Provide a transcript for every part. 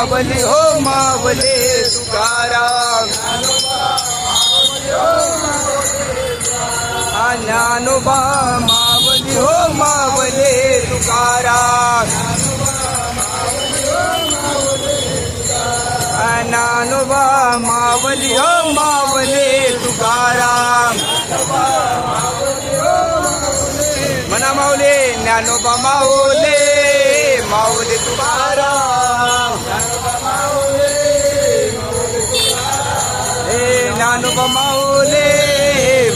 मावले हो मावले तुकाराम. ज्ञानोबा मावली हो मावले तुकाराम. ज्ञानोबा मावली हो मावले तुकाराम. मना माऊले ज्ञानोबा माऊले माऊले तुकाराम. माऊले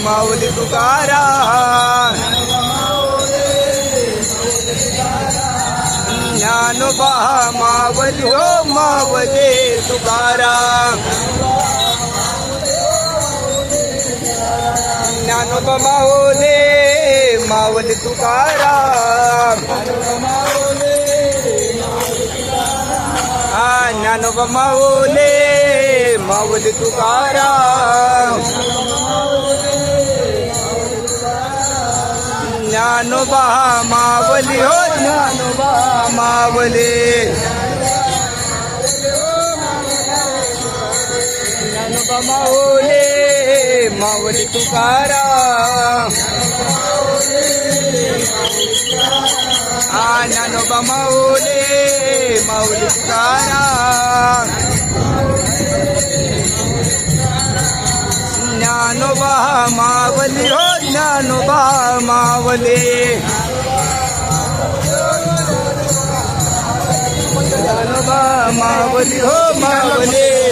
माऊली तुकाराम ज्ञानोबा मावली हो मावले तुकाराम ज्ञानोबा माऊले मावली तुकाराम ज्ञानोबा माऊले. माऊले तुकाराम. ज्ञानोबा मावली हो ज्ञानोबा मावले ज्ञानोबा माऊले मावली तुकाराम. हा ज्ञानोबा माऊले माऊली तुकाराम. ज्ञानोबा मावली हो ज्ञानोबा मावले. ज्ञानोबा मावली हो मावले.